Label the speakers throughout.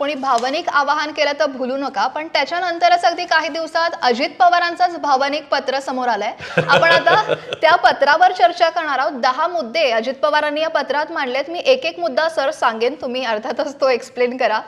Speaker 1: कोणी भावनिक आवाहन केलं तर भुलू नका पण त्याच्यानंतरच अगदी काही दिवसात अजित पवारांचाच भावनिक पत्र समोर आलंय. आपण आता त्या पत्रावर चर्चा करणार आहोत. दहा मुद्दे अजित पवारांनी या पत्रात मांडलेत. मी एक एक मुद्दा सर सांगेन. तुम्ही अर्थातच तो एक्सप्लेन करा.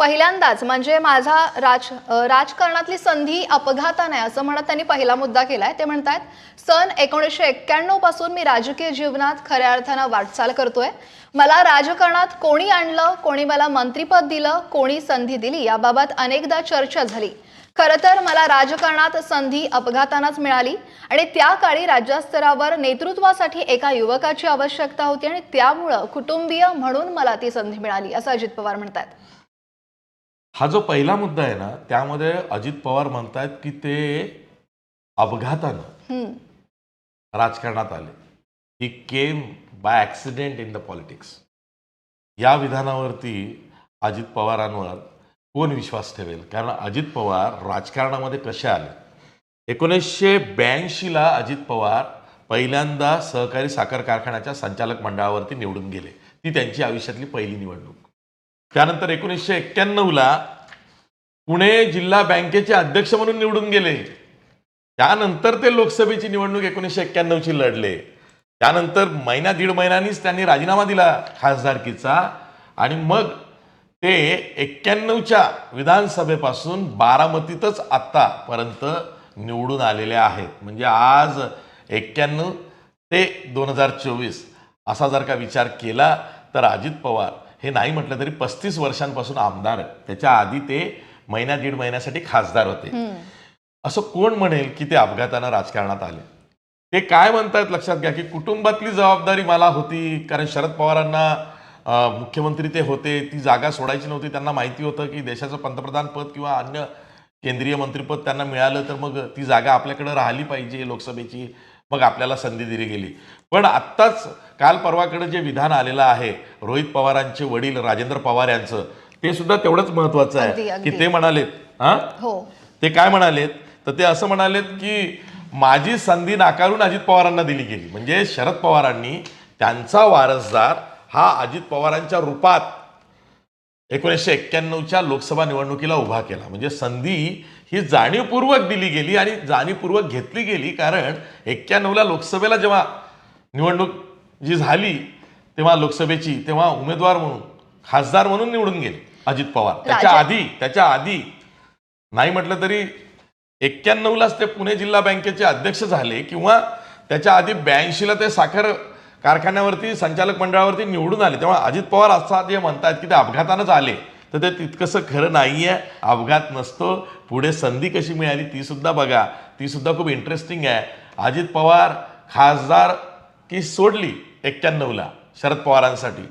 Speaker 1: पहिल्यांदाच म्हणजे माझा राज राजकारणातली संधी अपघाताने असं म्हणत त्यांनी पहिला मुद्दा केलाय. ते म्हणतात सन एकोणीसशे एक्क्याण्णवपासून मी राजकीय जीवनात खऱ्या अर्थानं वाटचाल करतोय. मला राजकारणात कोणी आणलं कोणी मला मंत्रीपद दिलं कोणी संधी दिली याबाबत अनेकदा चर्चा झाली. खरं तर मला राजकारणात संधी अपघातानंच मिळाली आणि त्या काळी राज्यस्तरावर नेतृत्वासाठी एका युवकाची आवश्यकता होती आणि त्यामुळं कुटुंबीय म्हणून मला ती संधी मिळाली असं अजित पवार म्हणतात
Speaker 2: हा जो पहिला मुद्दा आहे ना त्यामध्ये अजित पवार म्हणतायत की ते अपघातानं. राजकारणात आले. He came by accident in the politics या विधानावरती अजित पवारांवर कोण विश्वास ठेवेल? कारण अजित पवार राजकारणामध्ये कसे आले? एकोणीसशे ब्याऐंशीला अजित पवार पहिल्यांदा सहकारी साखर कारखान्याच्या संचालक मंडळावरती निवडून गेले. ती त्यांची आयुष्यातली पहिली निवडणूक. त्यानंतर एकोणीसशे एक्क्याण्णवला पुणे जिल्हा बँकेचे अध्यक्ष म्हणून निवडून गेले. त्यानंतर ते लोकसभेची निवडणूक एकोणीसशे एक्क्याण्णवची लढले. त्यानंतर महिना दीड महिन्यांनीच त्यांनी राजीनामा दिला खासदारकीचा. आणि मग ते एक्क्याण्णवच्या विधानसभेपासून बारामतीतच आत्तापर्यंत निवडून आलेले आहेत. म्हणजे आज एक्क्याण्णव ते दोन हजार चोवीस असा जर का विचार केला तर अजित पवार हे नाही म्हटलं तरी पस्तीस वर्षांपासून आमदार आहेत. त्याच्या आधी ते महिन्या दीड महिन्यासाठी खासदार होते. असं कोण म्हणेल की ते अपघातानं राजकारणात आले? ते काय म्हणतायत लक्षात घ्या की कुटुंबातली जबाबदारी मला होती कारण शरद पवारांना मुख्यमंत्री ते होते ती जागा सोडायची नव्हती त्यांना माहिती होतं की देशाचं पंतप्रधान पद किंवा अन्य केंद्रीय मंत्रीपद त्यांना मिळालं तर मग ती जागा आपल्याकडे राहिली पाहिजे लोकसभेची. मग आपल्याला संधी दिली गेली. पण आत्ताच काल परवाकडे जे विधान आलेलं आहे रोहित पवारांचे वडील राजेंद्र पवार यांचं ते सुद्धा तेवढंच महत्वाचं आहे. की ते म्हणालेत हा?
Speaker 1: हो.
Speaker 2: ते काय म्हणालेत? तर ते असं म्हणालेत की माझी संधी नाकारून अजित पवारांना दिली गेली. म्हणजे शरद पवारांनी त्यांचा वारसदार हा अजित पवारांच्या रूपात एकोणीसशे एक्क्याण्णवच्या लोकसभा निवडणुकीला उभा केला. म्हणजे संधी ही जाणीवपूर्वक दिली गेली आणि जाणीवपूर्वक घेतली गेली कारण एक्क्याण्णवला लोकसभेला जेव्हा निवडणूक जी झाली तेव्हा लोकसभेची तेव्हा उमेदवार म्हणून खासदार म्हणून निवडून गेले अजित पवार. त्याच्या आधी त्याच्या आधी नाही म्हटलं तरी एक्क्याण्णवलाच ते पुणे जिल्हा बँकेचे अध्यक्ष झाले किंवा त्याच्या आधी ब्याऐंशीला ते साखर कारखान्यावरती संचालक मंडळावरती निवडून आले. तेव्हा अजित पवार असं जे म्हणतात की ते अपघातानंच आले. तर ते तितकंसं खरं नाही आहे अपघात नसतो. पुढे संधी कशी मिळाली ती सुद्धा बघा. ती सुद्धा खूप इंटरेस्टिंग आहे. अजित पवार खासदार की सोडली एक्क्याण्णवला शरद पवारांसाठी.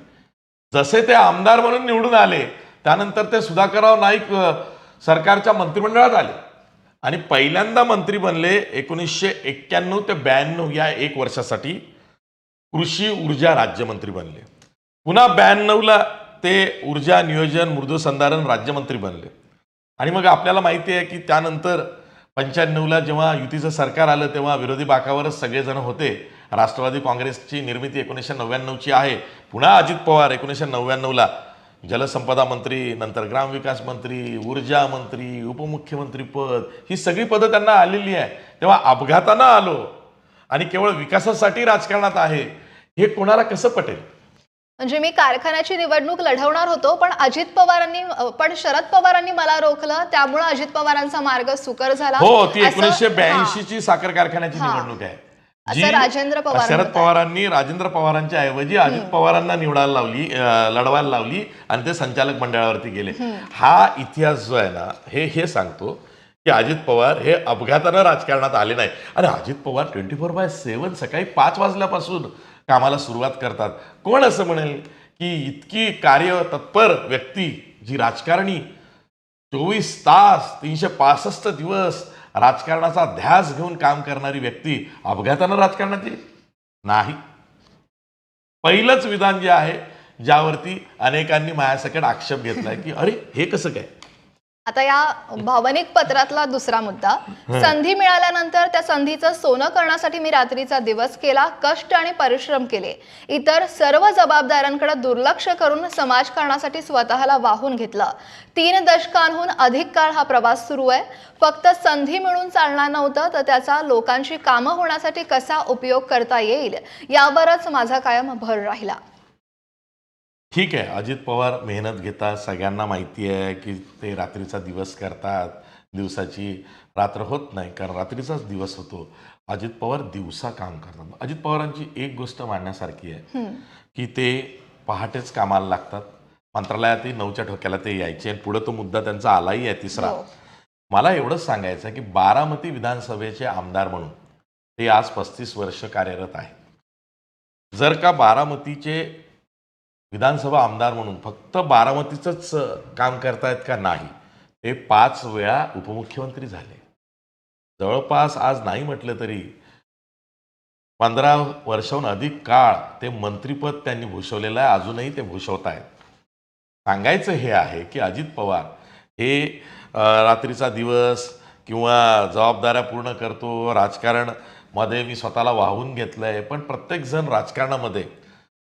Speaker 2: जसे ते आमदार म्हणून निवडून आले त्यानंतर ते सुधाकरराव नाईक सरकारच्या मंत्रिमंडळात आले. आणि पहिल्यांदा मंत्री बनले एकोणीसशे एक्क्याण्णव ते ब्याण्णव या एक वर्षासाठी कृषी ऊर्जा राज्यमंत्री बनले. पुन्हा ब्याण्णवला ते ऊर्जा नियोजन मृदुसंधारण राज्यमंत्री बनले. आणि मग आपल्याला माहिती आहे की त्यानंतर पंच्याण्णवला जेव्हा युतीचं सरकार आलं तेव्हा विरोधी बाकावरच सगळेजण होते. राष्ट्रवादी काँग्रेसची निर्मिती एकोणीसशे नव्याण्णवची आहे. पुन्हा अजित पवार एकोणीसशे नव्याण्णवला. जलसंपदा मंत्री नंतर ग्रामविकास मंत्री ऊर्जा मंत्री उपमुख्यमंत्री पद ही सगळी पदं त्यांना आलेली आहे. तेव्हा अपघातानं आलो. आणि केवळ विकासासाठी राजकारणात आहे. हे कोणाला कसं पटेल?
Speaker 1: म्हणजे मी कारखान्याची निवडणूक लढवणार होतो पण अजित पवारांनी पण शरद पवारांनी मला रोखलं. त्यामुळे अजित पवारांचा मार्ग सुकर झाला.
Speaker 2: हो ती एकोणीसशे. ब्याऐंशी ची साखर कारखान्याची. निवडणूक आहे.
Speaker 1: असं राजेंद्र पवार
Speaker 2: शरद. पवारांनी राजेंद्र पवारांच्या ऐवजी अजित पवारांना निवडायला लावली लढवायला लावली आणि ते संचालक मंडळावरती गेले. हा इतिहास जो आहे ना हे हे सांगतो की अजित पवार हे अपघातानं राजकारणात आले नाही आणि Ajit Pawar twenty four by seven सकाळी पाच वाजल्यापासून कामाला सुरुवात करतात. कोण असं म्हणेल की इतकी कार्य तत्पर व्यक्ती जी राजकारणी चोवीस तास तीनशे पासष्ट दिवस राजकारणाचा ध्यास घेऊन काम करणारी व्यक्ती अपघातानं राजकारणात येईल? नाही. पहिलंच विधान जे आहे ज्यावरती अनेकांनी माझ्यासकट आक्षेप घेतलाय की अरे हे कसं काय?
Speaker 1: आता या भावनिक पत्रातला दुसरा मुद्दा. संधी मिळाल्यानंतर त्या संधीचं सोनं करण्यासाठी मी रात्रीचा दिवस केला कष्ट आणि परिश्रम केले. इतर सर्व जबाबदाऱ्यांकडे दुर्लक्ष करून समाजकारणासाठी स्वतःला वाहून घेतलं. तीन दशकांहून अधिक काळ हा प्रवास सुरू आहे. फक्त संधी मिळून चालणार नव्हतं तर त्याचा लोकांची कामं होण्यासाठी कसा उपयोग करता येईल यावरच माझा कायम भर राहिला.
Speaker 2: ठीक आहे अजित पवार मेहनत घेतात सगळ्यांना माहिती आहे की ते रात्रीचा दिवस करतात दिवसाची रात्र होत नाही कारण रात्रीचाच दिवस होतो. अजित पवार दिवसा काम करतात. अजित पवारांची एक गोष्ट मांडण्यासारखी आहे की ते पहाटेच कामाला लागतात. मंत्रालयातही नऊच्या ठोक्याला ते यायचे आणि पुढे तो मुद्दा त्यांचा आलाही आहे तिसरा.
Speaker 1: हो.
Speaker 2: मला एवढंच सांगायचं आहे की बारामती विधानसभेचे आमदार म्हणून ते आज पस्तीस वर्ष कार्यरत आहे जर का बारामतीचे विधानसभा आमदार म्हणून फक्त बारामतीचंच काम करतायत का नाही ते पाच वेळा उपमुख्यमंत्री झाले. जवळपास आज नाही म्हटलं तरी पंधरा वर्षाहून अधिक काळ ते मंत्रिपद त्यांनी भूषवलेलं आहे अजूनही ते भूषवत आहेत सांगायचं हे आहे की अजित पवार हे रात्रीचा दिवस किंवा जबाबदाऱ्या पूर्ण करतो राजकारणमध्ये मी स्वतःला वाहून घेतलं आहे पण प्रत्येकजण राजकारणामध्ये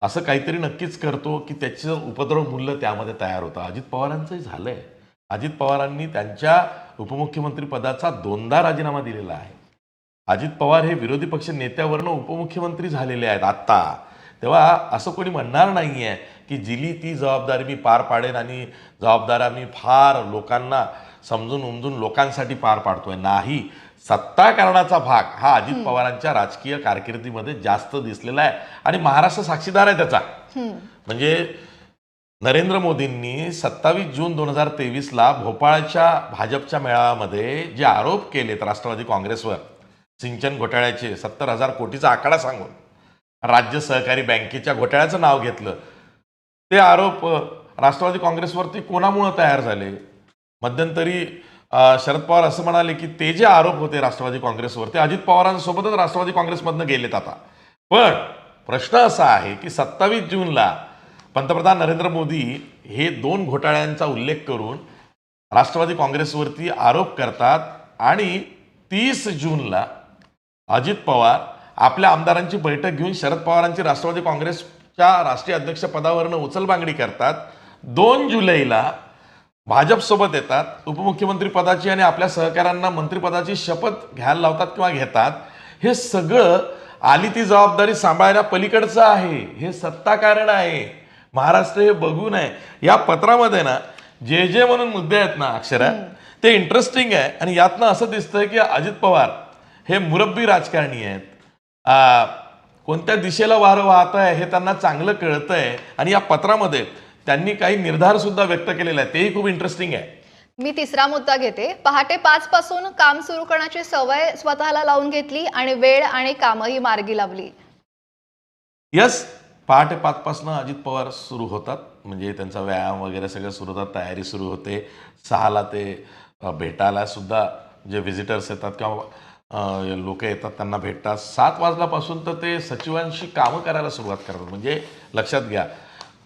Speaker 2: असं काहीतरी नक्कीच करतो की त्याचं उपद्रव मूल्य त्यामध्ये तयार होतं. अजित पवारांचंही झालं आहे अजित पवारांनी त्यांच्या उपमुख्यमंत्री पदाचा दोनदा राजीनामा दिलेला आहे. अजित पवार हे विरोधी पक्ष नेत्यावरनं उपमुख्यमंत्री झालेले आहेत आत्ता. तेव्हा असं कोणी म्हणणार नाही आहे की जिली ती जबाबदारी मी पार पाडेन आणि जबाबदाऱ्या मी फार लोकांना समजून उमजून लोकांसाठी पार पाडतोय. नाही. सत्ता भाग हा अजित पवारांच्या राजकीय कारकिर्दीमध्ये जास्त दिसलेला आहे. आणि महाराष्ट्र साक्षीदार आहे त्याचा. म्हणजे नरेंद्र मोदींनी सत्तावीस जून दोन हजार तेवीसला भोपाळच्या भाजपच्या मेळाव्यामध्ये जे आरोप केलेत राष्ट्रवादी काँग्रेसवर सिंचन घोटाळ्याचे सत्तर हजार कोटीचा आकडा सांगून राज्य सहकारी बँकेच्या घोटाळ्याचं नाव घेतलं. ते आरोप राष्ट्रवादी काँग्रेसवरती कोणामुळं तयार झाले? मध्यंतरी शरद पवार असं म्हणाले की ते जे आरोप होते राष्ट्रवादी काँग्रेसवर ते अजित पवारांसोबतच राष्ट्रवादी काँग्रेसमधनं गेलेत आता. पण प्रश्न असा आहे की सत्तावीस जूनला पंतप्रधान नरेंद्र मोदी हे दोन घोटाळ्यांचा उल्लेख करून राष्ट्रवादी काँग्रेसवरती आरोप करतात आणि तीस जूनला अजित पवार आपल्या आमदारांची बैठक घेऊन शरद पवारांची राष्ट्रवादी काँग्रेसच्या राष्ट्रीय अध्यक्षपदावरनं उचलबांगडी करतात. दोन जुलैला भाजपसोबत येतात उपमुख्यमंत्री पदाची आणि आपल्या सहकाऱ्यांना मंत्रिपदाची शपथ घ्यायला लावतात किंवा घेतात हे सगळं आली ती जबाबदारी सांभाळण्या पलीकडचं आहे. हे सत्ता कारण आहे. महाराष्ट्र हे बघून आहे. या पत्रामध्ये ना जे जे म्हणून मुद्दे आहेत ना अक्षरा ते इंटरेस्टिंग आहे आणि यातनं असं दिसतंय की अजित पवार हे मुरब्बी राजकारणी आहेत. कोणत्या दिशेला वारं वाहत आहे हे त्यांना चांगलं कळतंय. आणि या पत्रामध्ये त्यांनी काही निर्धार सुद्धा व्यक्त केलेले आहेत. तेही खूप इंटरेस्टिंग आहे.
Speaker 1: मी तिसरा मुद्दा घेते. पहाटे पाच पासून काम सुरू करण्याची सवय स्वतःला लावून घेतली आणि वेळ आणि कामही मार्गी लावली.
Speaker 2: यस पहाटे पाचपासनं अजित पवार सुरू होतात. म्हणजे त्यांचा व्यायाम वगैरे सगळं सुरू होतात. तयारी सुरू होते. सहाला ते भेटायला सुद्धा जे व्हिजिटर्स येतात किंवा लोक येतात त्यांना भेटतात. सात वाजल्यापासून तर ते सचिवांशी कामं करायला सुरुवात करतात. म्हणजे लक्षात घ्या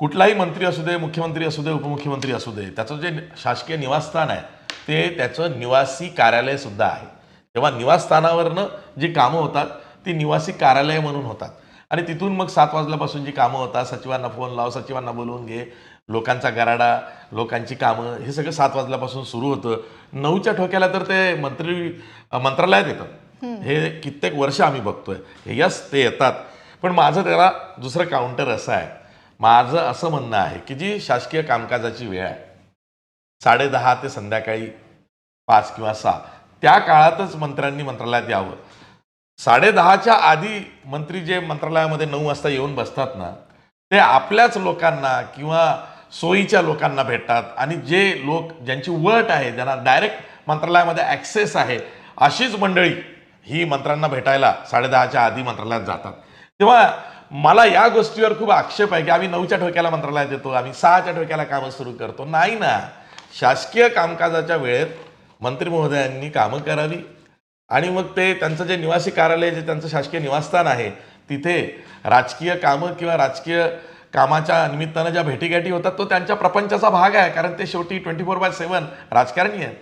Speaker 2: कुठलाही मंत्री असू दे मुख्यमंत्री असू दे उपमुख्यमंत्री असू दे त्याचं जे शासकीय निवासस्थान आहे ते त्याचं निवासी कार्यालय सुद्धा आहे. तेव्हा निवासस्थानावरनं जी कामं होतात ती निवासी कार्यालय म्हणून होतात. आणि तिथून मग सात वाजल्यापासून जी कामं होतात सचिवांना फोन लाव सचिवांना बोलवून घे लोकांचा गराडा लोकांची कामं हे सगळं सात वाजल्यापासून सुरू होतं. नऊच्या ठोक्याला तर ते मंत्री मंत्रालयात येतात हे कित्येक वर्ष आम्ही बघतोय. हे यस ते येतात. पण माझं त्याला दुसरं काउंटर असं आहे. माझं असं म्हणणं आहे की जी शासकीय कामकाजाची वेळ आहे साडेदहा ते संध्याकाळी पाच किंवा सहा त्या काळातच मंत्र्यांनी मंत्रालयात यावं. साडेदहाच्या आधी मंत्री जे मंत्रालयामध्ये नऊ वाजता येऊन बसतात ना ते आपल्याच लोकांना किंवा सोयीच्या लोकांना भेटतात आणि जे लोक ज्यांची वट आहे ज्यांना डायरेक्ट मंत्रालयामध्ये ॲक्सेस आहे अशीच मंडळी ही मंत्र्यांना भेटायला साडेदहाच्या आधी मंत्रालयात जातात. तेव्हा मला या गोष्टीवर खूप आक्षेप आहे की आम्ही नऊच्या ठोक्याला मंत्रालयात येतो आम्ही सहाच्या ठोक्याला कामं सुरू करतो. नाही ना. शासकीय कामकाजाच्या वेळेत मंत्री महोदयांनी कामं करावी. आणि मग ते त्यांचं जे निवासी कार्यालय जे त्यांचं शासकीय निवासस्थान आहे तिथे राजकीय कामं किंवा राजकीय कामाच्या निमित्तानं ज्या भेटीगाठी होतात तो त्यांच्या प्रपंचाचा भाग आहे कारण ते शेवटी ट्वेंटी फोर बाय सेव्हन राजकारणी आहेत.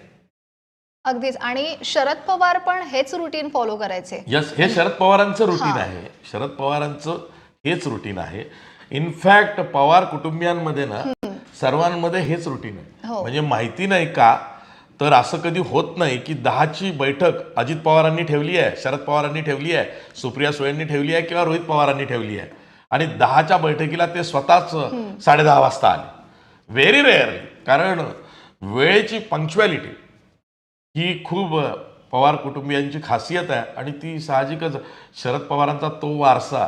Speaker 1: अगदीच. आणि शरद पवार पण हेच रुटीन फॉलो करायचे.
Speaker 2: यस हे शरद पवारांचं रुटीन आहे. शरद पवारांचं हेच रुटीन आहे. इनफॅक्ट पवार कुटुंबियांमध्ये ना सर्वांमध्ये हेच रुटीन आहे.
Speaker 1: हो.
Speaker 2: म्हणजे माहिती नाही का तर असं कधी होत नाही की दहाची बैठक अजित पवारांनी ठेवली आहे शरद पवारांनी ठेवली आहे सुप्रिया सुळेंनी ठेवली आहे किंवा रोहित पवारांनी ठेवली आहे. आणि दहाच्या बैठकीला ते स्वतःच साडे दहा वाजता आले. व्हेरी रेअरली कारण वेळेची पंक्च्युअलिटी ही खूप पवार कुटुंबियांची खासियत आहे. आणि ती साहजिकच शरद पवारांचा तो वारसा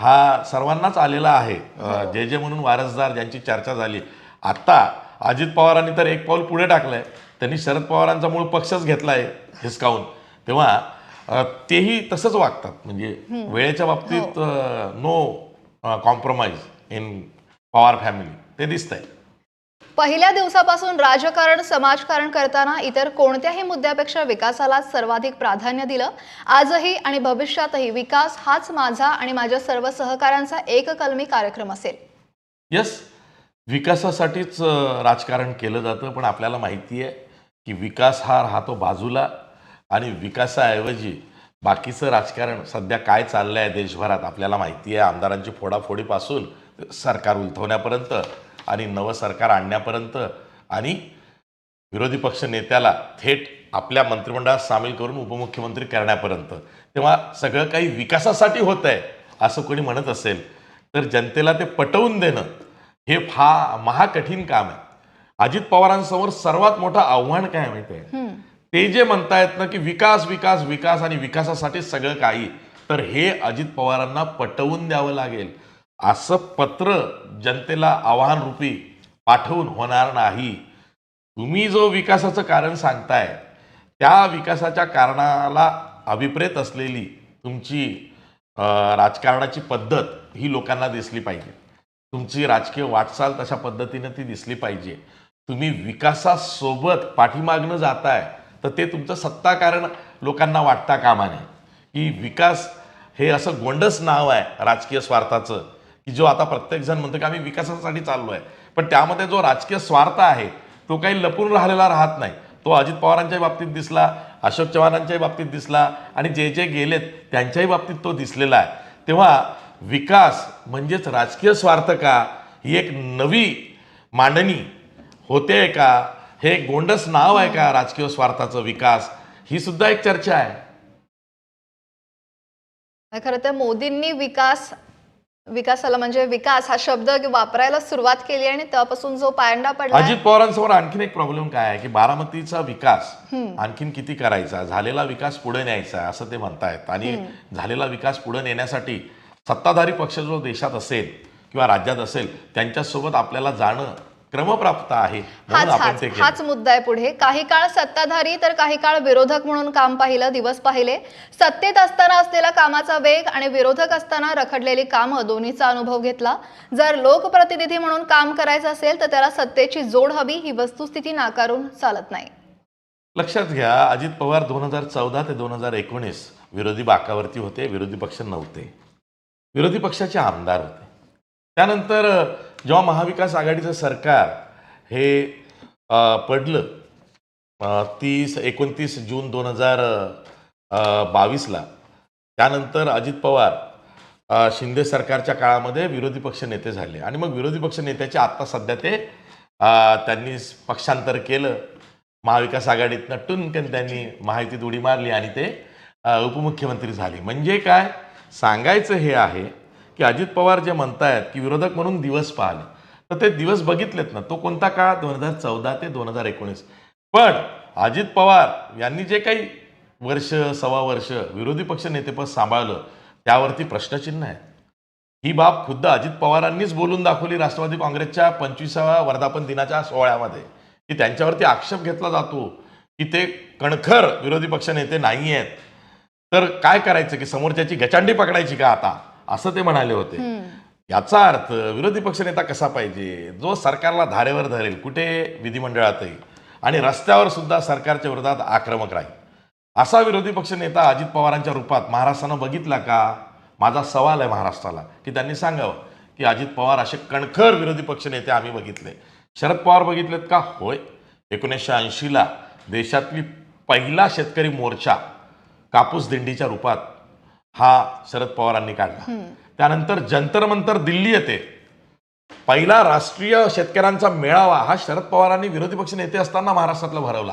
Speaker 2: हा सर्वांनाच आलेला आहे. जे जे म्हणून वारसदार ज्यांची चर्चा झाली. आता अजित पवारांनी तर एक पाऊल पुढे टाकलंय. त्यांनी शरद पवारांचा मूळ पक्षच घेतलाय हिसकावून. तेव्हा तेही तसंच वागतात. म्हणजे वेळेच्या बाबतीत no compromise in Pawar family ते दिसतंय.
Speaker 1: पहिल्या दिवसापासून राजकारण समाजकारण करताना इतर कोणत्याही मुद्द्यापेक्षा विकासाला सर्वाधिक प्राधान्य दिलं. आजही आणि भविष्यातही विकास हाच माझा आणि माझ्या सर्व सहकाऱ्यांचा एककलमी कार्यक्रम असेल.
Speaker 2: यस विकासासाठीच राजकारण केलं जातं पण आपल्याला माहिती आहे की विकास हा राहतो बाजूला आणि विकासाऐवजी बाकीचं राजकारण सध्या काय चाललं आहे देशभरात आपल्याला माहिती आहे. आमदारांची फोडाफोडीपासून सरकार उलथवण्यापर्यंत आणि नवं सरकार आणण्यापर्यंत आणि विरोधी पक्ष नेत्याला थेट आपल्या मंत्रिमंडळात सामील करून उपमुख्यमंत्री करण्यापर्यंत. तेव्हा सगळं काही विकासासाठी होत आहे असं कोणी म्हणत असेल तर जनतेला ते पटवून देणं हे फा महाकठीण काम आहे. अजित पवारांसमोर सर्वात मोठं आव्हान काय माहिती आहे? ते जे म्हणतायत ना की विकास विकास विकास आणि विकासासाठी सगळं काही तर हे अजित पवारांना पटवून द्यावं लागेल. असं पत्र जनतेला आव्हानरूपी पाठवून होणार नाही. तुम्ही जो विकासाचं कारण सांगताय त्या विकासाच्या कारणाला अभिप्रेत असलेली तुमची राजकारणाची पद्धत ही लोकांना दिसली पाहिजे. तुमची राजकीय वाटचाल तशा पद्धतीने ती दिसली पाहिजे. तुम्ही विकासासोबत पाठीमागनं जाताय तर ते तुमचं सत्ता कारण लोकांना वाटता कामा नये की विकास हे असं गोंडस नाव आहे राजकीय स्वार्थाचं. की जो आता प्रत्येकजण म्हणतो की आम्ही विकासासाठी चाललो आहे पण त्यामध्ये जो राजकीय स्वार्थ आहे तो काही लपून राहिलेला राहत नाही. तो अजित पवारांच्या बाबतीत दिसला अशोक चव्हाणांच्याही बाबतीत दिसला आणि जे जे गेलेत त्यांच्याही बाबतीत तो दिसलेला आहे. तेव्हा विकास म्हणजेच राजकीय स्वार्थ का? ही एक नवी मांडणी होते का? हे गोंडस नाव आहे का राजकीय स्वार्थाचं विकास? ही सुद्धा एक चर्चा आहे.
Speaker 1: खरं तर मोदींनी विकास विकासाला म्हणजे विकास हा शब्द वापरायला सुरुवात केली आणि तेव्हापासून जो पायंडा पडला
Speaker 2: अजित पवारांसमोर आणखीन एक प्रॉब्लेम काय आहे की बारामतीचा विकास आणखीन किती करायचा? झालेला विकास पुढे न्यायचा असं ते म्हणतायत. आणि झालेला विकास पुढे नेण्यासाठी सत्ताधारी पक्ष जो देशात असेल किंवा राज्यात असेल त्यांच्यासोबत आपल्याला जाणं क्रमप्राप्त आहे
Speaker 1: हाच मुद्दा आहे पुढे. काही काळ सत्ताधारी तर काही काळ विरोधक म्हणून काम पाहिलं दिवस पाहिले. सत्तेत असताना असलेला कामाचा वेग आणि विरोधक असताना रखडलेली कामं दोन्हीचा अनुभव घेतला. जर लोकप्रतिनिधी म्हणून काम करायचं असेल तर त्याला सत्तेची जोड हवी ही वस्तुस्थिती नाकारून चालत नाही.
Speaker 2: लक्षात घ्या अजित पवार दोन हजार चौदा ते दोन हजार एकोणीस विरोधी बाकावरती होते विरोधी पक्ष नव्हते. विरोधी पक्षाचे आमदार होते. त्यानंतर जेव्हा महाविकास आघाडीचं सरकार हे पडलं तीस एकोणतीस जून दोन हजार बावीसला त्यानंतर अजित पवार शिंदे सरकारच्या काळामध्ये विरोधी पक्ष नेते झाले. आणि मग विरोधी पक्ष नेत्याचे आत्ता सध्या ते त्यांनी पक्षांतर केलं. महाविकास आघाडीतनं टुनकन त्यांनी माहितीत उडी मारली आणि ते उपमुख्यमंत्री झाले. म्हणजे काय? सांगायचं हे आहे की अजित पवार जे म्हणतायत की विरोधक म्हणून दिवस पाहले तर ते दिवस बघितलेत ना तो कोणता काळ? दोन हजार चौदा ते दोन हजार एकोणीस. पण अजित पवार यांनी जे काही वर्ष सव्वा वर्ष विरोधी पक्ष नेतेपद सांभाळलं त्यावरती प्रश्नचिन्ह आहे ही बाब खुद्द अजित पवारांनीच बोलून दाखवली राष्ट्रवादी काँग्रेसच्या पंचवीसाव्या वर्धापन दिनाच्या सोहळ्यामध्ये की त्यांच्यावरती आक्षेप घेतला जातो की ते कणखर विरोधी पक्ष नेते नाही आहेत तर काय करायचं की समोरच्याची गचांडी पकडायची का आता? असं ते म्हणाले होते. याचा अर्थ विरोधी पक्षनेता कसा पाहिजे? जो सरकारला धारेवर धरेल कुठे विधिमंडळातही. आणि रस्त्यावर सुद्धा सरकारच्या विरोधात आक्रमक राहील. असा विरोधी पक्षनेता अजित पवारांच्या रूपात महाराष्ट्रानं बघितला का? माझा सवाल आहे महाराष्ट्राला की त्यांनी सांगावं की अजित पवार असे कणखर विरोधी पक्ष नेते आम्ही बघितले. शरद पवार बघितलेत का? होय. एकोणीसशे ऐंशीला देशातली पहिला शेतकरी मोर्चा कापूस दिंडीच्या रूपात हा शरद पवारांनी काढला. त्यानंतर जंतर मंतर दिल्ली येते. पहिला राष्ट्रीय शेतकऱ्यांचा मेळावा हा शरद पवारांनी विरोधी पक्ष नेते असताना महाराष्ट्रातला भरवला.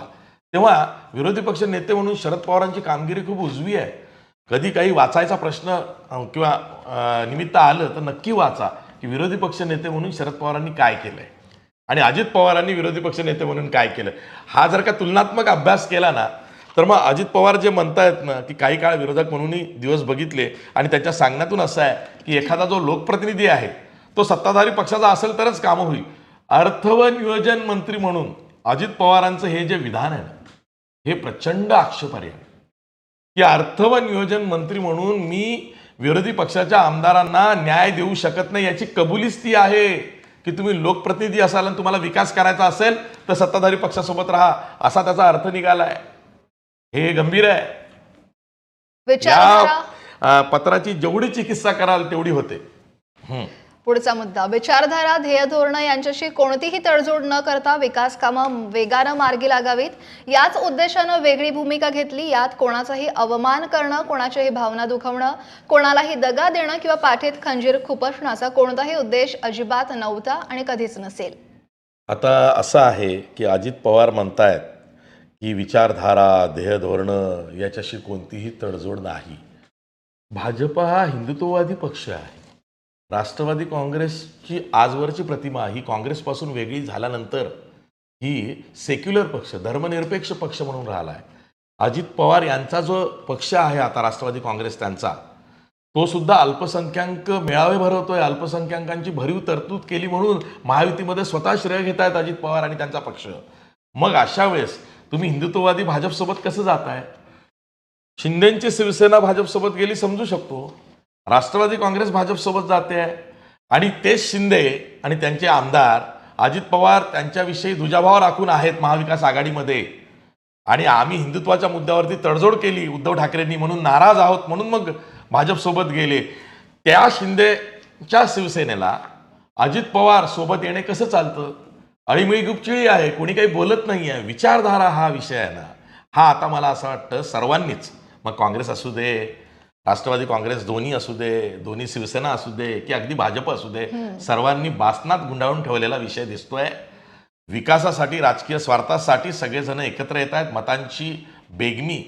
Speaker 2: तेव्हा विरोधी पक्ष नेते म्हणून शरद पवारांची कामगिरी खूप उजवी आहे. कधी काही वाचायचा प्रश्न किंवा निमित्त आलं तर नक्की वाचा की विरोधी पक्ष नेते म्हणून शरद पवारांनी काय केलंय? आणि अजित पवारांनी विरोधी पक्ष नेते म्हणून काय केलं हा जर का तुलनात्मक अभ्यास केला ना तर मग अजित पवार जे म्हणतायत ना की काही काळ विरोधक म्हणूनही दिवस बघितले आणि त्याच्या सांगण्यातून असं आहे की एखादा जो लोकप्रतिनिधी आहे तो सत्ताधारी पक्षाचा असेल तरच कामं होईल. अर्थ व नियोजन मंत्री म्हणून अजित पवारांचं हे जे विधान आहे ना हे प्रचंड आक्षेपार्ह आहे. की अर्थ व नियोजन मंत्री म्हणून मी विरोधी पक्षाच्या आमदारांना न्याय देऊ शकत नाही याची कबुलीच ती आहे. की तुम्ही लोकप्रतिनिधी असाल आणि तुम्हाला विकास करायचा असेल तर सत्ताधारी पक्षासोबत राहा असा त्याचा अर्थ निघाला आहे हे गंभीर आहे. या पत्राची जेवढी चिकित्सा कराल तेवढी होते.
Speaker 1: पुढचा मुद्दा. विचारधारा ध्येय धोरणं यांच्याशी कोणतीही तडजोड न करता विकास कामं वेगानं मार्गी लागावीत. याच उद्देशानं वेगळी भूमिका घेतली. यात कोणाचाही अवमान करणं कोणाच्याही भावना दुखवणं कोणालाही दगा देणं किंवा पाठीत खंजीर खुपसण्याचा कोणताही उद्देश अजिबात नव्हता आणि कधीच नसेल.
Speaker 2: आता असं आहे की अजित पवार म्हणतायत ही विचारधारा ध्येयधोरणं याच्याशी कोणतीही तडजोड नाही. भाजप हा हिंदुत्ववादी पक्ष आहे. राष्ट्रवादी काँग्रेसची आजवरची प्रतिमा ही काँग्रेसपासून वेगळी झाल्यानंतर ही सेक्युलर पक्ष धर्मनिरपेक्ष पक्ष म्हणून राहिला आहे अजित पवार यांचा जो पक्ष आहे आता राष्ट्रवादी काँग्रेस त्यांचा तो सुद्धा अल्पसंख्याक मेळावे भरवतोय. अल्पसंख्याकांची भरीव तरतूद केली म्हणून महायुतीमध्ये स्वतः श्रेय घेत आहेत अजित पवार आणि त्यांचा पक्ष. मग अशा वेळेस तुम्ही हिंदुत्ववादी भाजपसोबत कसं जाताय? शिंदेची शिवसेना भाजपसोबत गेली समजू शकतो. राष्ट्रवादी काँग्रेस भाजपसोबत जाते. आहे आणि तेच शिंदे आणि त्यांचे आमदार अजित पवार त्यांच्याविषयी दुजाभाव राखून आहेत महाविकास आघाडीमध्ये. आणि आम्ही हिंदुत्वाच्या मुद्द्यावरती तडजोड केली उद्धव ठाकरेंनी म्हणून नाराज आहोत म्हणून मग भाजपसोबत गेले. त्या शिंदेच्या शिवसेनेला अजित पवार सोबत येणे कसं चालतं? अळीमिळी गुपचिळी आहे कोणी काही बोलत नाही आहे विचारधारा हा विषय आहे ना. हा आता मला असं वाटतं सर्वांनीच. मग काँग्रेस असू दे राष्ट्रवादी काँग्रेस दोन्ही असू दे दोन्ही शिवसेना असू दे की अगदी भाजप असू दे सर्वांनी बासनात गुंडाळून ठेवलेला विषय दिसतोय. विकासासाठी राजकीय स्वार्थासाठी सगळेजण एकत्र येत आहेत. मतांची बेगमी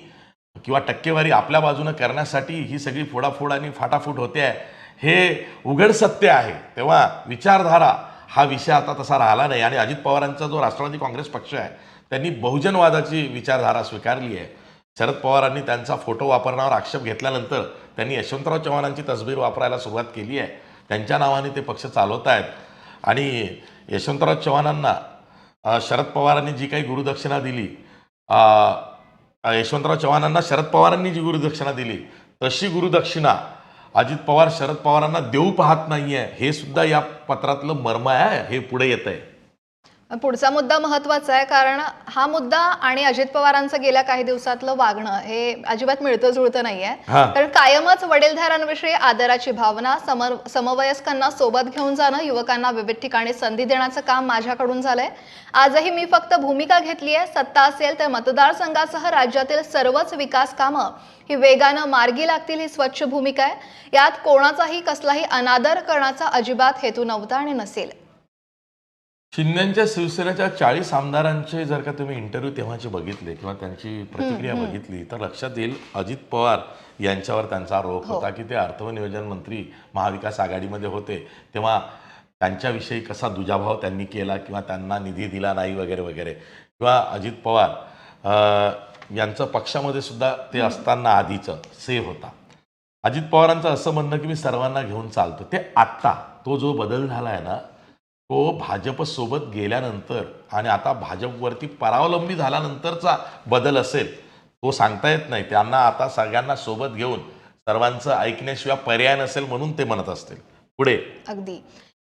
Speaker 2: किंवा टक्केवारी आपल्या बाजूनं करण्यासाठी ही सगळी फोडाफोड आणि फाटाफूट होते आहे. हे उघड सत्य आहे. तेव्हा विचारधारा हा विषय आता तसा राहिला नाही. आणि अजित पवारांचा जो राष्ट्रवादी काँग्रेस पक्ष आहे त्यांनी बहुजनवादाची विचारधारा स्वीकारली आहे. शरद पवारांनी त्यांचा फोटो वापरण्यावर आक्षेप घेतल्यानंतर त्यांनी यशवंतराव चव्हाणांची तसबीर वापरायला सुरुवात केली आहे. त्यांच्या नावाने ते पक्ष चालवत आहेत. आणि यशवंतराव चव्हाणांना शरद पवारांनी जी काही गुरुदक्षिणा दिली यशवंतराव चव्हाणांना शरद पवारांनी जी गुरुदक्षिणा दिली तशी गुरुदक्षिणा अजित पवार शरद पवारांना देऊ पाहत नाही आहे हे सुद्धा या पत्रातलं मर्म आहे. हे पुढे येत आहे
Speaker 1: पुढचा मुद्दा महत्त्वाचा आहे कारण हा मुद्दा आणि अजित पवारांचं गेल्या काही दिवसातलं वागणं हे अजिबात मिळतं जुळतं नाहीये. कारण कायमच वडीलधारांविषयी आदराची भावना समर समवयस्कांना सोबत घेऊन जाणं युवकांना विविध ठिकाणी संधी देण्याचं काम माझ्याकडून झालंय. आजही मी फक्त भूमिका घेतली आहे सत्ता असेल तर मतदारसंघासह राज्यातील सर्वच विकास कामं ही वेगानं मार्गी लागतील ही स्वच्छ भूमिका आहे. यात कोणाचाही कसलाही अनादर करण्याचा अजिबात हेतू नव्हता आणि नसेल.
Speaker 2: शिंदेच्या शिवसेनेच्या चाळीस आमदारांचे जर का तुम्ही इंटरव्ह्यू तेव्हाचे बघितले किंवा त्यांची प्रतिक्रिया बघितली तर लक्षात येईल अजित पवार यांच्यावर त्यांचा आरोप होता की ते अर्थ व नियोजन मंत्री महाविकास आघाडीमध्ये होते. तेव्हा त्यांच्याविषयी कसा दुजाभाव त्यांनी केला किंवा त्यांना निधी दिला नाही वगैरे वगैरे. किंवा अजित पवार यांचं पक्षामध्ये सुद्धा ते असताना आधीचं सेव होता. अजित पवारांचं असं म्हणणं की मी सर्वांना घेऊन चालतो. ते आत्ता तो जो बदल झाला आहे ना तो भाजपसोबत गेल्यानंतर आणि आता भाजपवरती परावलंबी झाल्यानंतरचा बदल असेल तो सांगता येत नाही. त्यांना आता सगळ्यांना सोबत घेऊन सर्वांचं ऐकण्याशिवाय पर्याय नसेल म्हणून ते म्हणत असतील. पुढे.
Speaker 1: अगदी.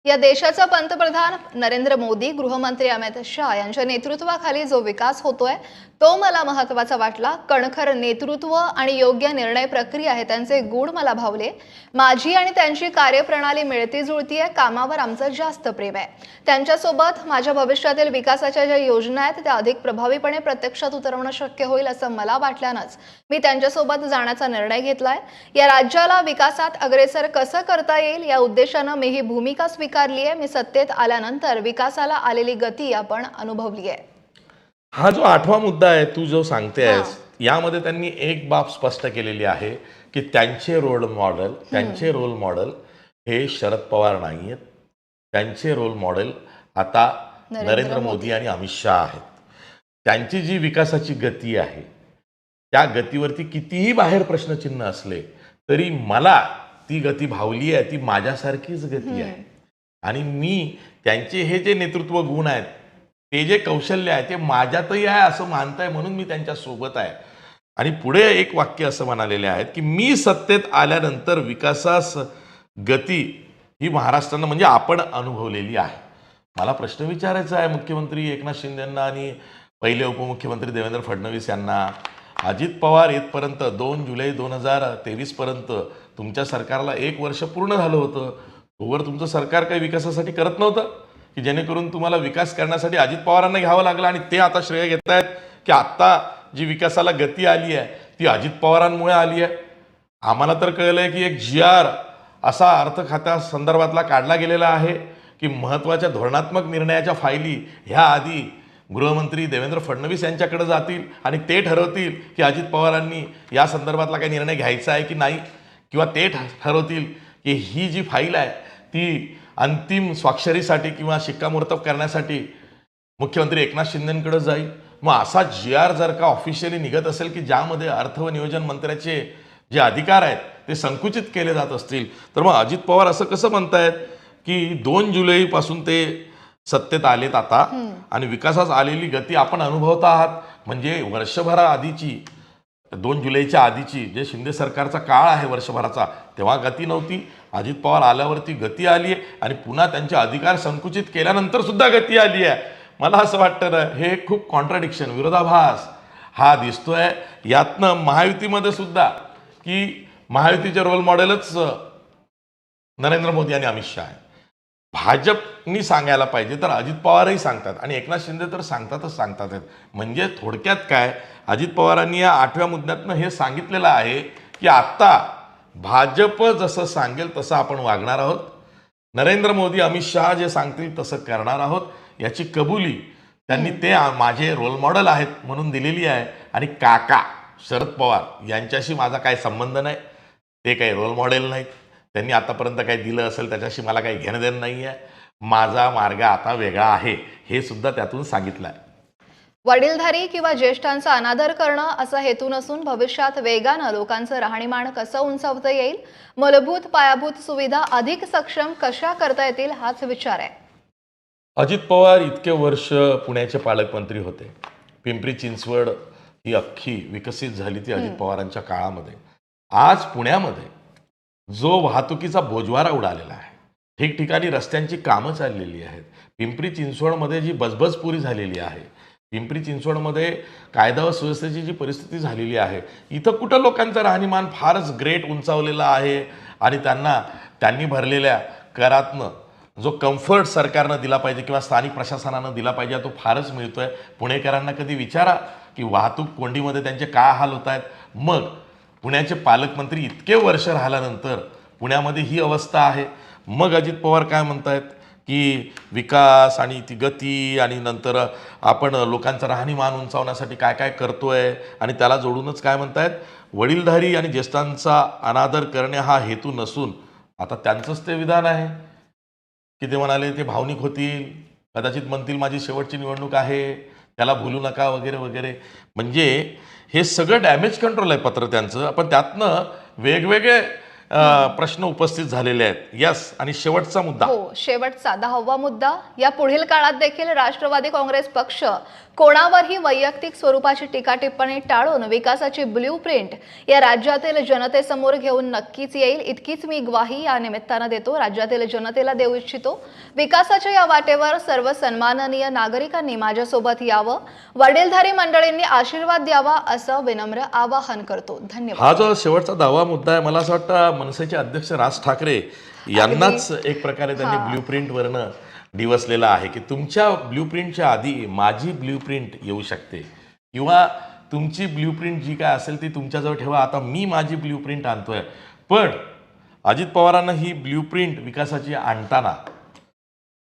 Speaker 1: या देशाचा पंतप्रधान नरेंद्र मोदी गृहमंत्री अमित शहा यांच्या नेतृत्वाखाली जो विकास होतोय तो मला महत्त्वाचा वाटला. कणखर नेतृत्व आणि योग्य निर्णय प्रक्रिया आहे त्यांचे गुण मला भावले. माझी आणि त्यांची कार्यप्रणाली मिळती जुळती आहे कामावर आमचं जास्त प्रेम आहे. त्यांच्यासोबत माझ्या भविष्यातील विकासाच्या ज्या योजना आहेत त्या अधिक प्रभावीपणे प्रत्यक्षात उतरवणं शक्य होईल असं मला वाटल्यानंच मी त्यांच्यासोबत जाण्याचा निर्णय घेतलाय. या राज्याला विकासात अग्रेसर कसं करता येईल या उद्देशानं मी ही भूमिका स्वीकार स्वीकारली आहे. मी सत्तेत आल्यानंतर विकासाला आलेली गती आपण अनुभवली आहे.
Speaker 2: हा जो आठवा मुद्दा आहे तू जो सांगतेस यामध्ये त्यांनी एक बाब स्पष्ट केलेली आहे की त्यांचे रोल मॉडेल त्यांचे रोल मॉडेल हे शरद पवार नाही आहेत त्यांचे रोल मॉडेल आता
Speaker 1: नरेंद्र
Speaker 2: नरेंद्र मोदी. आणि अमित शहा आहेत. त्यांची जी विकासाची गती आहे त्या गतीवरती कितीही बाहेर प्रश्नचिन्ह असले तरी मला ती गती भावली आहे ती माझ्यासारखीच गती आहे. आणि मी त्यांचे हे जे नेतृत्व गुण आहेत ते जे कौशल्य आहे ते माझ्यातही आहे असं मानताय म्हणून मी त्यांच्यासोबत आहे. आणि पुढे एक वाक्य असं म्हणालेले आहेत की मी सत्तेत आल्यानंतर विकासास गती ही महाराष्ट्रानं म्हणजे आपण अनुभवलेली आहे. मला प्रश्न विचारायचा आहे मुख्यमंत्री एकनाथ शिंदेंना आणि पहिले उपमुख्यमंत्री देवेंद्र फडणवीस यांना. अजित पवार येतपर्यंत दोन जुलै दोन हजार तेवीसपर्यंत तुमच्या सरकारला एक वर्ष पूर्ण झालं होतं. तोवर तुमचं सरकार काही विकासासाठी करत नव्हतं? की जेणेकरून तुम्हाला विकास करण्यासाठी अजित पवारांना घ्यावं लागलं आणि ते आता श्रेय घेत आहेत की आत्ता जी विकासाला गती आली आहे ती अजित पवारांमुळे आली आहे? आम्हाला तर कळलं आहे की एक जी आर असा अर्थ खात्या संदर्भातला काढला गेलेला आहे की महत्त्वाच्या धोरणात्मक निर्णयाच्या फायली ह्या आधी गृहमंत्री देवेंद्र फडणवीस यांच्याकडे जातील आणि ते ठरवतील की अजित पवारांनी या संदर्भातला काही निर्णय घ्यायचा आहे की नाही? किंवा ते ठ- ठरवतील की ही जी फाईल आहे ती अंतिम स्वाक्षरीसाठी किंवा शिक्कामोर्तब करण्यासाठी मुख्यमंत्री एकनाथ शिंदेकडे जाईल. मग असा जी आर जर का ऑफिशियली निघत असेल की ज्यामध्ये अर्थ व नियोजन मंत्र्याचे जे अधिकार आहेत ते संकुचित केले जात असतील तर मग अजित पवार असं कसं म्हणतायत की दोन जुलैपासून ते सत्तेत आलेत आता आणि विकासास आलेली गती आपण अनुभवत आहात. म्हणजे वर्षभरा आधीची दोन जुलैच्या आधीची जे शिंदे सरकारचा काळ आहे वर्षभराचा तेव्हा गती नव्हती. अजित पवार आल्यावरती गती आली आहे आणि पुन्हा त्यांचे अधिकार संकुचित केल्यानंतर सुद्धा गती आली आहे. मला असं वाटतं ना हे खूप कॉन्ट्राडिक्शन विरोधाभास हा दिसतोय. यातनं महायुतीमध्ये सुद्धा की महायुतीचे रोल मॉडेलच नरेंद्र मोदी आणि अमित शहा आहे भाजपनी सांगायला पाहिजे तर अजित पवारही सांगतात. आणि एकनाथ शिंदे तर सांगतातच सांगतात म्हणजे थोडक्यात काय? अजित पवारांनी या आठव्या मुद्द्यातनं हे सांगितलेलं आहे की आत्ता भाजप जसं सांगेल तसं आपण वागणार आहोत. नरेंद्र मोदी अमित शहा जे सांगतील तसं करणार आहोत. याची कबुली त्यांनी ते माझे रोल मॉडेल आहेत म्हणून दिलेली आहे. आणि काका शरद पवार यांच्याशी माझा काय संबंध नाही. ते काही रोल मॉडेल नाहीत. त्यांनी आतापर्यंत काही दिलं असेल त्याच्याशी मला काही घेणं देणं नाही आहे माझा मार्ग आता वेगळा आहे हे सुद्धा त्यातून सांगितलं आहे
Speaker 1: वडीलधारी किंवा ज्येष्ठांचा अनादर करणं असा हेतू नसून भविष्यात वेगानं लोकांचं राहणीमान कसं उंचावता येईल मूलभूत पायाभूत सुविधा अधिक सक्षम कशा करता येतील हाच विचार आहे.
Speaker 2: अजित पवार इतके वर्ष पुण्याचे पालकमंत्री होते. पिंपरी चिंचवड ही अख्खी विकसित झाली ती अजित पवारांच्या काळामध्ये. आज पुण्यामध्ये जो वाहतुकीचा बोजवारा उडालेला आहे. ठिकठिकाणी रस्त्यांची कामं चाललेली आहेत. पिंपरी चिंचवडमध्ये जी बजबजपुरी झालेली आहे पिंपरी चिंचवडमध्ये कायदा व सुव्यवस्थेची जी परिस्थिती झालेली आहे इथं कुठं लोकांचं राहणीमान फारच ग्रेट उंचावलेलं आहे आणि त्यांना त्यांनी भरलेल्या करातनं जो कम्फर्ट सरकारनं दिला पाहिजे किंवा स्थानिक प्रशासनानं दिला पाहिजे तो फारच मिळतो आहे पुणेकरांना कधी विचारा की वाहतूक कोंडीमध्ये त्यांचे काय हाल होत आहेत. मग पुण्याचे पालकमंत्री इतके वर्ष राहिल्यानंतर पुण्यामध्ये ही अवस्था आहे. मग अजित पवार काय म्हणतायत? की विकास आणि ती गती आणि नंतर आपण लोकांचं राहणीमान उंचावण्यासाठी काय काय करतोय आणि त्याला जोडूनच काय म्हणतायत? वडीलधारी आणि ज्येष्ठांचा अनादर करणे हा हेतू नसून आता त्यांचंच ते विधान आहे. की ते म्हणाले ते भावनिक होतील. कदाचित म्हणतील माझी शेवटची निवडणूक आहे. त्याला भूलू नका वगैरे वगैरे. म्हणजे हे सगळं डॅमेज कंट्रोल आहे पत्र त्यांचं. पण त्यातनं वेगवेगळे प्रश्न उपस्थित झालेले आहेत. यस आणि शेवटचा मुद्दा.
Speaker 1: हो शेवटचा दहावा मुद्दा. या पुढील काळात देखील राष्ट्रवादी काँग्रेस पक्ष कोणावरही वैयक्तिक स्वरूपाची टीका टिप्पणी टाळून विकासाची ब्ल्यू प्रिंट या राज्यातील जनतेसमोर घेऊन नक्कीच येईल. इतकीच मी ग्वाही या निमित्तानं देतो. राज्यातील जनतेला देऊ इच्छितो. विकासाच्या या वाटेवर सर्व सन्माननीय नागरिकांनी माझ्यासोबत यावं. वडीलधारी मंडळींनी आशीर्वाद द्यावा असं विनम्र आवाहन करतो. धन्यवाद.
Speaker 2: हा जो शेवटचा दहावा मुद्दा आहे मला असं वाटतं मनसेचे अध्यक्ष राज ठाकरे यांनाच एक प्रकारे त्यांनी ब्ल्यू प्रिंटवरनं डिवसलेला आहे की तुमच्या ब्ल्यू प्रिंटच्या आधी माझी ब्ल्यू प्रिंट येऊ शकते. किंवा तुमची ब्ल्यू प्रिंट जी काय असेल ती तुमच्याजवळ ठेवा. आता मी माझी ब्ल्यू प्रिंट आणतोय. पण अजित पवारांना ही ब्ल्यू प्रिंट विकासाची आणताना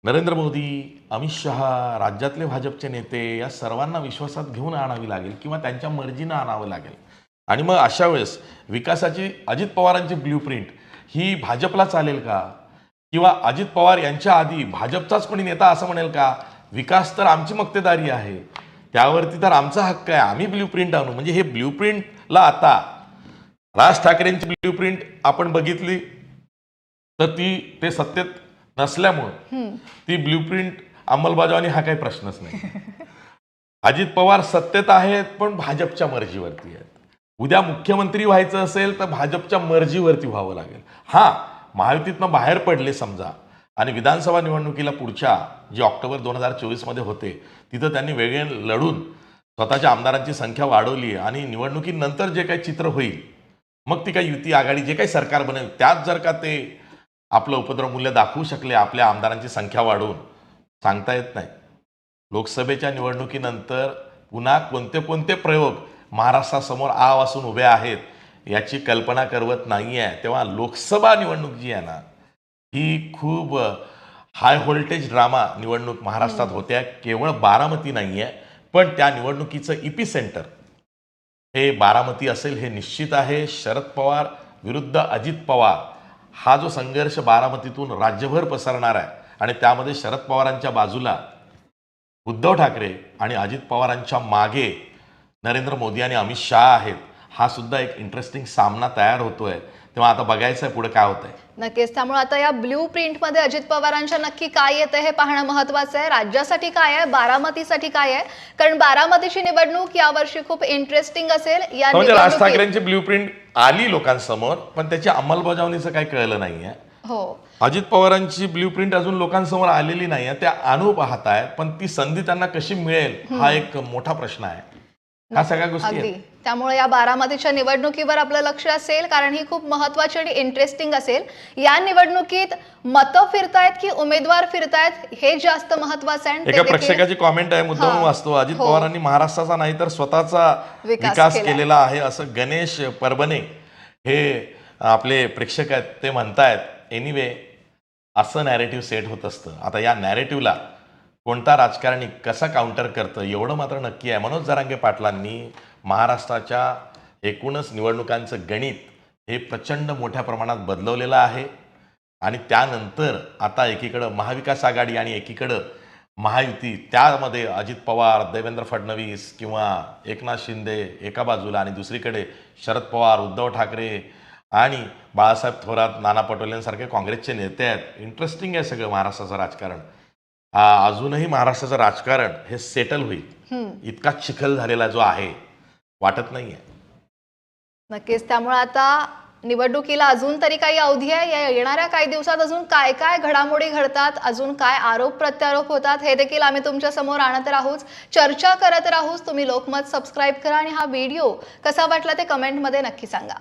Speaker 2: नरेंद्र मोदी अमित शहा राज्यातले भाजपचे नेते या सर्वांना विश्वासात घेऊन आणावी लागेल किंवा त्यांच्या मर्जीनं आणावं लागेल. आणि मग अशा वेळेस विकासाची अजित पवारांची ब्ल्यू प्रिंट ही भाजपला चालेल का? किंवा अजित पवार यांच्या आधी भाजपचाच कोणी नेता असं म्हणेल का? विकास तर आमची मक्तेदारी आहे. त्यावरती तर आमचा हक्क आहे. आम्ही ब्ल्यू प्रिंट आणू. म्हणजे हे ब्ल्यू प्रिंटला आता राज ठाकरेंची ब्ल्यू प्रिंट आपण बघितली. तर ती ते सत्तेत नसल्यामुळं ती ब्ल्यू प्रिंट अंमलबजावणी हा काही प्रश्नच नाही. अजित पवार सत्तेत आहेत पण भाजपच्या मर्जीवरती आहेत. उद्या मुख्यमंत्री व्हायचं असेल तर भाजपच्या मर्जीवरती व्हावं लागेल. हा महायुतीतनं बाहेर पडले समजा. आणि विधानसभा निवडणुकीला पुढच्या जे ऑक्टोबर दोन हजार चोवीसमध्ये होते तिथं त्यांनी वेगळे लढून स्वतःच्या आमदारांची संख्या वाढवली आणि निवडणुकीनंतर जे काही चित्र होईल मग ती काही युती आघाडी जे काही सरकार बनेल त्यात जर का ते आपलं उपद्रव मूल्य दाखवू शकले आपल्या आमदारांची संख्या वाढवून सांगता येत नाही. लोकसभेच्या निवडणुकीनंतर पुन्हा कोणते कोणते प्रयोग महाराष्ट्रासमोर आ वासून उभे आहेत याची कल्पना करवत नाही आहे तेव्हा लोकसभा निवडणूक जी आहे ना ही खूप हाय व्होल्टेज ड्रामा निवडणूक महाराष्ट्रात होत्या केवळ बारामती नाही आहे पण त्या निवडणुकीचं इपी सेंटर हे बारामती असेल हे निश्चित आहे. शरद पवार विरुद्ध अजित पवार हा जो संघर्ष बारामतीतून राज्यभर पसरणार आहे आणि त्यामध्ये शरद पवारांच्या बाजूला उद्धव ठाकरे आणि अजित पवारांच्या मागे नरेंद्र मोदी आणि अमित शहा आहेत हा सुद्धा एक इंटरेस्टिंग सामना तयार होतोय. तेव्हा आता बघायचं आहे पुढे काय होत आहे
Speaker 1: नक्कीच. त्यामुळे आता या ब्ल्यू प्रिंटमध्ये अजित पवारांच्या नक्की काय येतं हे पाहणं महत्वाचं आहे. राज्यासाठी काय आहे? बारामतीसाठी काय आहे? कारण बारामतीची निवडणूक यावर्षी खूप इंटरेस्टिंग असेल. या
Speaker 2: म्हणजे राज ठाकरेंची ब्ल्यू प्रिंट आली लोकांसमोर पण त्याची अंमलबजावणीचं काही कळलं नाहीये.
Speaker 1: हो.
Speaker 2: अजित पवारांची ब्ल्यू प्रिंट अजून लोकांसमोर आलेली नाही आहे त्या आणू पाहत आहेत पण ती संधी त्यांना कशी मिळेल हा एक मोठा प्रश्न आहे. ह्या सगळ्या गोष्टी
Speaker 1: त्यामुळे या बारामतीच्या निवडणुकीवर आपलं लक्ष असेल कारण ही खूप महत्वाची आणि इंटरेस्टिंग असेल या निवडणुकीत मतं फिरतायत की उमेदवार फिरतायत हे जास्त महत्वाचं आहे
Speaker 2: एका प्रेक्षकाची कॉमेंट आहे मुद्दाम
Speaker 1: हा.
Speaker 2: वाचतो अजित
Speaker 1: हो.
Speaker 2: पवारांनी महाराष्ट्राचा नाही तर स्वतःचा
Speaker 1: विकास.
Speaker 2: केलेला आहे असं गणेश परबने हे आपले प्रेक्षक आहेत ते म्हणतायत एनिवे असं नॅरेटिव्ह सेट होत असतं आता या नॅरेटिव्हला कोणता राजकारणी कसा काउंटर करतं एवढं मात्र नक्की आहे. मनोज जरांगे पाटलांनी महाराष्ट्राच्या एकूणच निवडणुकांचं गणित हे प्रचंड मोठ्या प्रमाणात बदलवलेलं आहे. आणि त्यानंतर आता एकीकडं महाविकास आघाडी आणि एकीकडं महायुती त्यामध्ये अजित पवार देवेंद्र फडणवीस किंवा एकनाथ शिंदे एका बाजूला आणि दुसरीकडे शरद पवार उद्धव ठाकरे आणि बाळासाहेब थोरात नाना पटोलेंसारखे काँग्रेसचे नेते आहेत. इंटरेस्टिंग आहे सगळं महाराष्ट्राचं राजकारण. अजूनही महाराष्ट्राचं राजकारण हे सेटल होईल. इतका चिखल झालेला जो आहे वाटत नाही आहे
Speaker 1: नक्कीच. त्यामुळे आता निवडणुकीला अजून तरी काही अवधी आहे. या येणाऱ्या काही दिवसात अजून काय काय घडामोडी घडतात अजून काय आरोप प्रत्यारोप होतात हे देखील आम्ही तुमच्यासमोर आणत राहूच चर्चा करत राहूच. तुम्ही लोकमत सबस्क्राईब करा आणि हा व्हिडिओ कसा वाटला ते कमेंटमध्ये नक्की सांगा.